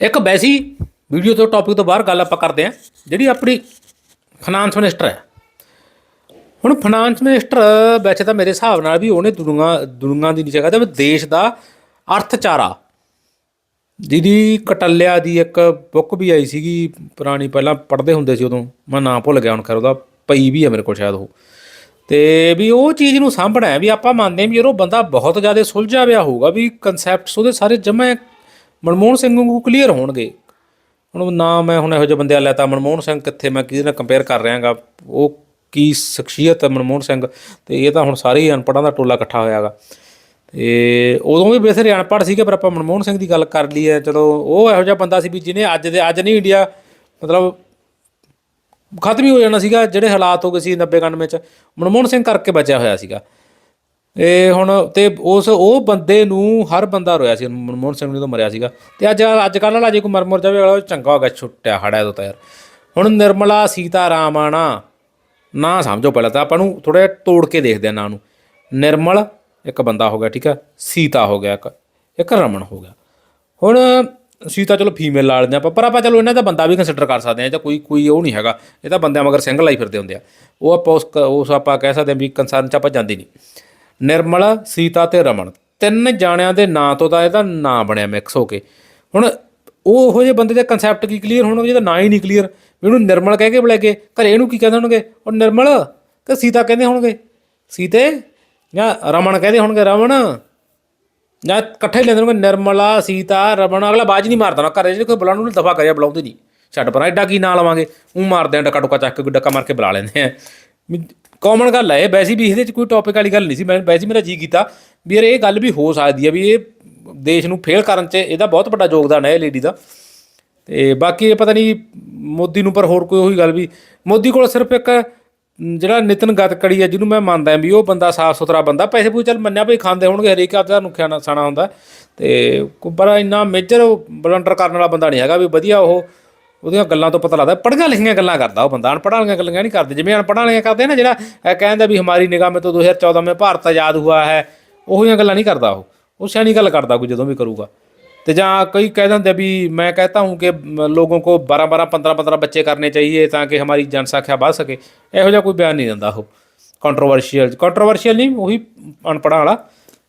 ਇੱਕ ਵੈਸੀ ਵੀਡੀਓ ਤੋਂ ਟੌਪਿਕ ਤੋਂ ਬਾਹਰ ਗੱਲ ਆਪਾਂ ਕਰਦੇ ਹਾਂ, ਜਿਹੜੀ ਆਪਣੀ ਫਾਈਨਾਂਸ ਮਿਨਿਸਟਰ ਹੈ। ਹੁਣ ਫਾਈਨਾਂਸ ਮਿਨਿਸਟਰ ਵੈਸੇ ਤਾਂ ਮੇਰੇ ਹਿਸਾਬ ਨਾਲ ਵੀ ਉਹਨੇ ਦੁਨੀਆ ਦੁਨੀਆ ਦੀ ਨਹੀਂ ਜਗ੍ਹਾ ਤੇ, ਦੇਸ਼ ਦਾ ਅਰਥਚਾਰਾ ਜਿਹਦੀ ਕਟੱਲਿਆ ਦੀ ਇੱਕ ਬੁੱਕ ਵੀ ਆਈ ਸੀਗੀ, ਪੁਰਾਣੀ ਪਹਿਲਾਂ ਪੜ੍ਹਦੇ ਹੁੰਦੇ ਸੀ ਉਦੋਂ, ਮੈਂ ਨਾਂ ਭੁੱਲ ਗਿਆ ਹੁਣ ਖੈਰ ਉਹਦਾ, ਪਈ ਵੀ ਹੈ ਮੇਰੇ ਕੋਲ ਸ਼ਾਇਦ ਉਹ। ਤੇ ਵੀ ਉਹ ਚੀਜ਼ ਨੂੰ ਸਾਂਭਣਾ ਹੈ, ਵੀ ਆਪਾਂ ਮੰਨਦੇ ਹਾਂ ਵੀ ਯਾਰ ਉਹ ਬੰਦਾ ਬਹੁਤ ਜ਼ਿਆਦਾ ਸੁਲਝਿਆ ਹੋਇਆ ਹੋਊਗਾ, ਵੀ ਕਨਸੈਪਟਸ ਉਹਦੇ ਸਾਰੇ ਜਮਾ ਮਨਮੋਹਨ ਸਿੰਘ ਨੂੰ ਕਲੀਅਰ ਹੋਣਗੇ। ਹੁਣ ਨਾ ਮੈਂ ਹੁਣ ਇਹੋ ਜਿਹੇ ਬੰਦਿਆਂ ਲੈ ਤਾਂ ਮਨਮੋਹਨ ਸਿੰਘ ਕਿੱਥੇ? ਮੈਂ ਕਿਹਦੇ ਨਾਲ ਕੰਪੇਅਰ ਕਰ ਰਿਹਾਗਾ? ਉਹ ਕੀ ਸ਼ਖਸੀਅਤ ਹੈ ਮਨਮੋਹਨ ਸਿੰਘ? ਤੇ ਇਹ ਤਾਂ ਹੁਣ ਸਾਰੇ ਹੀ ਅਨਪੜ੍ਹਾਂ ਦਾ ਟੋਲਾ ਇਕੱਠਾ ਹੋਇਆਗਾ। ਤੇ ਉਦੋਂ ਵੀ ਬੇਸਰੇ ਅਨਪੜ੍ਹ ਸੀਗੇ, ਪਰ ਆਪਾਂ ਮਨਮੋਹਨ ਸਿੰਘ ਦੀ ਗੱਲ ਕਰ ਲਈ ਹੈ ਚਲੋ ਉਹ ਇਹੋ ਜਿਹਾ ਬੰਦਾ ਸੀ ਵੀ ਜਿਹਨੇ ਅੱਜ ਦੇ, ਅੱਜ ਨਹੀਂ ਇੰਡੀਆ, ਮਤਲਬ ਖਤਮ ਹੀ ਹੋ ਜਾਣਾ ਸੀਗਾ, ਜਿਹੜੇ ਹਾਲਾਤ ਹੋ ਗਏ ਸੀ 90 91 ਚ, ਮਨਮੋਹਨ ਸਿੰਘ ਕਰਕੇ ਬਚਿਆ ਹੋਇਆ ਸੀਗਾ। ਇਹ ਹੁਣ ਤੇ ਉਸ ਉਹ ਬੰਦੇ ਨੂੰ ਹਰ ਬੰਦਾ ਰੋਇਆ ਸੀ, ਮਨਮੋਹਨ ਸਿੰਘ ਜਦੋਂ ਮਰਿਆ ਸੀਗਾ। ਤੇ ਅੱਜ ਅੱਜ ਕੱਲ੍ਹ ਵਾਲਾ ਜੇ ਕੋਈ ਮਰ ਮਰ ਜਾਵੇ, ਵਾਲਾ ਚੰਗਾ ਹੋ ਗਿਆ, ਛੁੱਟਿਆ ਹੜਿਆ ਤੋਂ ਤਾਂ ਯਾਰ। ਹੁਣ ਨਿਰਮਲਾ ਸੀਤਾ ਰਾਮਾਣਾ, ਨਾ ਸਮਝੋ ਪਹਿਲਾਂ ਤਾਂ ਆਪਾਂ ਨੂੰ ਥੋੜਾ ਤੋੜ ਕੇ ਦੇਖਦੇ ਆ ਨਾਂ ਨੂੰ। ਨਿਰਮਲ ਇੱਕ ਬੰਦਾ ਹੋ ਗਿਆ, ਠੀਕ ਆ। ਸੀਤਾ ਹੋ ਗਿਆ ਇੱਕ ਇੱਕ ਰਮਨ ਹੋ ਗਿਆ। ਹੁਣ ਸੀਤਾ ਚਲੋ ਫੀਮੇਲ ਲਾ ਲੈਂਦੇ ਆਪਾਂ, ਪਰ ਆਪਾਂ ਚਲੋ ਇਹਨਾਂ ਦਾ ਬੰਦਾ ਵੀ ਕੰਸੀਡਰ ਕਰ ਸਕਦੇ ਆ ਇਹ ਤਾਂ ਕੋਈ ਕੋਈ ਉਹ ਨਹੀਂ ਹੈਗਾ। ਇਹ ਤਾਂ ਬੰਦਿਆਂ ਮਗਰ ਸਿੰਗਲ ਲਾਈ ਫਿਰਦੇ ਹੁੰਦੇ ਆ। ਉਹ ਆਪਾਂ ਉਸ ਉਸ ਆਪਾਂ ਕਹਿ ਸਕਦੇ ਆ ਵੀ ਕੰਸਰਨ ਚ ਆਪਾਂ ਜਾਂਦੇ ਨਹੀਂ। ਨਿਰਮਲ, ਸੀਤਾ ਤੇ ਰਮਨ। ਤਿੰਨ ਜਾਣਿਆਂ ਦੇ ਨਾਂ ਤੋਂ ਤਾਂ ਇਹਦਾ ਨਾਂ ਬਣਿਆ ਮਿਕਸ ਹੋ ਕੇ। ਹੁਣ ਉਹ ਉਹੋ ਜਿਹੇ ਬੰਦੇ ਦਾ ਕਨਸੈਪਟ ਕੀ ਕਲੀਅਰ ਹੋਣਾ ਜਿਹਦਾ ਨਾਂ ਹੀ ਨਹੀਂ ਕਲੀਅਰ ਮੈਨੂੰ ਨਿਰਮਲ ਕਹਿ ਕੇ ਬੁਲਾ ਬੁਲਾਏ ਘਰੇ ਇਹਨੂੰ ਕੀ ਕਹਿੰਦੇ ਹੋਣਗੇ? ਉਹ ਨਿਰਮਲ ਕਿ ਸੀਤਾ ਕਹਿੰਦੇ ਹੋਣਗੇ? ਸੀਤੇ ਜਾਂ ਰਮਨ ਕਹਿੰਦੇ ਹੋਣਗੇ? ਰਮਨ ਜਾਂ ਇਕੱਠੇ ਲੈਂਦੇ ਹੋਣਗੇ? ਨਿਰਮਲਾ, ਸੀਤਾ, ਰਮਨ, ਅਗਲਾ ਬਾਜ ਨਹੀਂ ਮਾਰਦਾ ਨਾ। ਘਰੇ ਜੇ ਕੋਈ ਬੁਲਾਉਣ ਨੂੰ ਦਫਾ ਕਰਿਆ, ਬੁਲਾਉਂਦੇ ਨਹੀਂ। ਛੱਡ ਪਰਾਂ, ਐਡਾ ਕੀ ਨਾਂ ਲਵਾਂਗੇ? ਉਹ ਮਾਰਦੇ ਆ ਡੱਕਾ ਡੁੱਕਾ ਚੱਕ ਕੇ, ਡੱਕਾ ਮਾਰ ਕੇ ਬੁਲਾ ਲੈਂਦੇ ਆ। ਕਾਮਨ ਗੱਲ ਹੈ ਇਹ ਵੈਸੇ ਵੀ ਇਹਦੇ ਚ ਕੋਈ ਟੌਪਿਕ ਵਾਲੀ ਗੱਲ ਨਹੀਂ ਸੀ, ਮੈਂ ਵੈਸੇ ਮੇਰਾ ਜੀ ਕੀਤਾ ਵੀ ਯਾਰ ਇਹ ਗੱਲ ਵੀ ਹੋ ਸਕਦੀ ਹੈ ਵੀ ਇਹ ਦੇਸ਼ ਨੂੰ ਫੇਲ ਕਰਨ ਚ ਇਹਦਾ ਬਹੁਤ ਵੱਡਾ ਯੋਗਦਾਨ ਹੈ ਇਹ ਲੇਡੀ ਦਾ। ਤੇ ਬਾਕੀ ਇਹ ਪਤਾ ਨਹੀਂ ਮੋਦੀ ਨੂੰ ਪਰ ਹੋਰ ਕੋਈ ਉਹੀ ਗੱਲ ਵੀ, ਮੋਦੀ ਕੋਲ ਸਿਰਫ ਇੱਕ ਜਿਹੜਾ ਨਿਤਨ ਗਤਕੜੀ ਹੈ ਜਿਹਨੂੰ ਮੈਂ ਮੰਨਦਾ ਵੀ ਉਹ ਬੰਦਾ ਸਾਫ਼ ਸੁਥਰਾ ਬੰਦਾ, ਪੈਸੇ ਪੂਸੇ ਚੱਲ ਮੰਨਿਆ ਵੀ ਖਾਂਦੇ ਹੋਣਗੇ, ਹਰੇਕ ਆਪਦਾ ਨੂੰ ਖਾਣਾ ਸਾਣਾ ਹੁੰਦਾ। ਤੇ ਕੋਈ ਬੜਾ ਇੰਨਾ ਮੇਜਰ ਬਲੰਡਰ ਕਰਨ ਵਾਲਾ ਬੰਦਾ ਨਹੀਂ ਹੈਗਾ ਵੀ ਵਧੀਆ ਉਹ ਉਹਦੀਆਂ ਗੱਲਾਂ ਤੋਂ ਪਤਾ ਲੱਗਦਾ, ਪੜ੍ਹੀਆਂ ਲਿਖੀਆਂ ਗੱਲਾਂ ਕਰਦਾ ਉਹ ਬੰਦਾ, ਅਨਪੜ੍ਹਾਂ ਵਾਲੀਆਂ ਗੱਲਾਂ ਨਹੀਂ ਕਰਦੇ। ਜਿਵੇਂ ਅਨਪੜ੍ਹਾਂ ਵਾਲੀਆਂ ਕਰਦੇ ਨਾ, ਜਿਹੜਾ ਇਹ ਕਹਿੰਦਾ ਵੀ ਹਮਾਰੀ ਨਿਗਾਹ ਮੇਂ ਤਾਂ 2014 में ਭਾਰਤ ਆਜ਼ਾਦ ਹੁਆ ਹੈ ਉਹੀਆਂ ਗੱਲਾਂ ਨਹੀਂ ਕਰਦਾ ਉਹ। ਉਹ ਸਿਆਣੀ ਗੱਲ ਕਰਦਾ ਕੋਈ ਜਦੋਂ ਵੀ ਕਰੂਗਾ। ਤੇ ਜਾਂ ਕਈ ਕਹਿ ਦਿੰਦੇ ਵੀ ਮੈਂ ਕਹਤਾ ਹੂੰ ਕਿ ਲੋਗੋं को 12 12 15 15 ਬੱਚੇ ਕਰਨੇ ਚਾਹੀਏ ਤਾਂ ਕਿ ਹਮਾਰੀ ਜਨਸੰਖਿਆ ਵੱਧ ਸਕੇ। ਇਹੋ ਜਿਹਾ ਕੋਈ ਬਿਆਨ ਨਹੀਂ ਦਿੰਦਾ ਉਹ। ਕੰਟਰੋਵਰਸ਼ੀਅਲ ਕੰਟਰੋਵਰਸ਼ੀਅਲ ਨਹੀਂ, ਉਹੀ ਅਨਪੜ੍ਹਾਂ ਵਾਲਾ।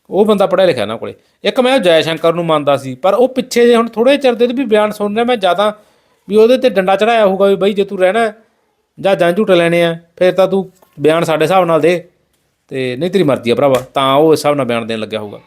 ਉਹ ਬੰਦਾ ਪੜ੍ਹਿਆ ਲਿਖਿਆ ਨਾ ਕੋਲੇ। ਇੱਕ ਮੈਂ ਜੈ ਸ਼ੰਕਰ ਨੂੰ ਮੰਨਦਾ ਸੀ, ਪਰ ਉਹ ਪਿੱਛੇ ਜੇ ਹੁਣ ਥੋੜੇ ਚਿਰ ਦੇ ਵੀ ਬਿਆਨ ਸੁਣ ਰਿਹਾ, ਮੈਂ ਜ਼ਿਆਦਾ ਵੀ ਉਹਦੇ ਤੇ ਡੰਡਾ ਚੜਾਇਆ ਹੋਊਗਾ ਵੀ ਬਈ ਜੇ ਤੂੰ ਰਹਿਣਾ ਹੈ, ਜਾਂ ਜਾਂ ਝੂਟੇ ਲੈਣੇ ਆ, ਫਿਰ ਤਾਂ ਤੂੰ ਬਿਆਨ ਸਾਡੇ ਹਿਸਾਬ ਨਾਲ ਦੇ ਤੇ ਨਹੀਂ ਤੇਰੀ ਮਰਜ਼ੀ ਆ ਭਰਾਵਾ, ਤਾਂ ਉਹ ਇਸ ਹਿਸਾਬ ਨਾਲ ਬਿਆਨ ਦੇਣ ਲੱਗਿਆ ਹੋਊਗਾ।